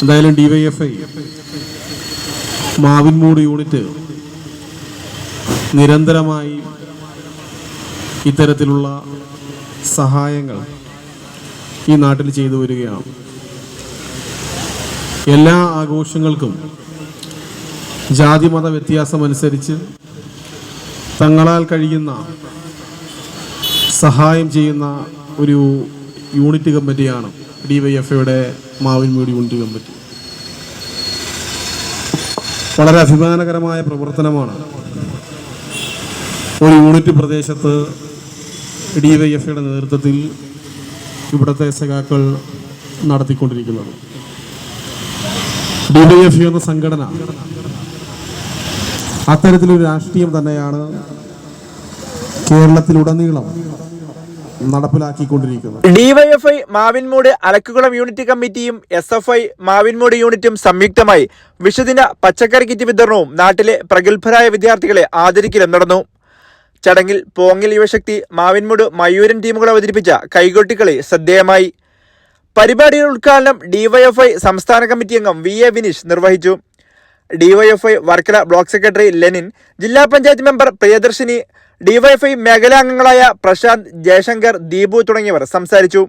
എന്തായാലും DYFI Mavinmoodu unit നിരന്തരമായി ഇത്തരത്തിലുള്ള സഹായങ്ങൾ ഈ നാട്ടിൽ ചെയ്തു വരികയാണ്. എല്ലാ ആഘോഷങ്ങൾക്കും ജാതിമത വ്യത്യാസമനുസരിച്ച് തങ്ങളാൽ കഴിയുന്ന സഹായം ചെയ്യുന്ന ഒരു യൂണിറ്റ് കമ്മിറ്റിയാണ് ഡി വൈ എഫ് ഐയുടെ മാവിൻമൂടി യൂണിറ്റ് കമ്മിറ്റി വളരെ അഭിമാനകരമായ പ്രവർത്തനമാണ് ഒരു യൂണിറ്റ് പ്രദേശത്ത് ഡി വൈ എഫ് ഐയുടെ നേതൃത്വത്തിൽ ഇവിടുത്തെ സഖാക്കൾ നടത്തിക്കൊണ്ടിരിക്കുന്നത്. ഡി വൈ എഫ് എന്ന സംഘടന അത്തരത്തിലൊരു രാഷ്ട്രീയം തന്നെയാണ് കേരളത്തിലുടനീളം നടപ്പിലാക്കിക്കൊണ്ടിരിക്കുന്നത്. ഡിവൈഎഫ്ഐ മാവിൻമൂട് അലക്കുകുളം യൂണിറ്റ് കമ്മിറ്റിയും എസ് എഫ് ഐ മാവിൻമൂട് യൂണിറ്റും സംയുക്തമായി വിഷുദിന പച്ചക്കറി കിറ്റ് വിതരണവും നാട്ടിലെ പ്രഗത്ഭരായ വിദ്യാർത്ഥികളെ ആദരിക്കലും നടന്നു. ചടങ്ങിൽ പോങ്ങിൽ യുവശക്തി മാവിൻമൂട് മയൂരൻ ടീമുകൾ അവതരിപ്പിച്ച കൈകൊട്ടിക്കളി ശ്രദ്ധേയമായി. പരിപാടിയുടെ ഉദ്ഘാടനം ഡിവൈഎഫ്ഐ സംസ്ഥാന കമ്മിറ്റി അംഗം വി എ വിനീഷ് നിർവഹിച്ചു. DYFI Varkala block secretary Lenin ജില്ലാ പഞ്ചായത്ത് മെമ്പർ പ്രിയദർശിനി ഡിവൈഎഫ്ഐ മേഖലാംഗങ്ങളായ പ്രശാന്ത് ജയശങ്കർ ദീപു തുടങ്ങിയവർ സംസാരിച്ചു.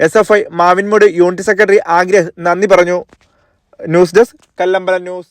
S F I Mavinmoodu unit secretary Agrah നന്ദി പറഞ്ഞു. News desk Kallambala news.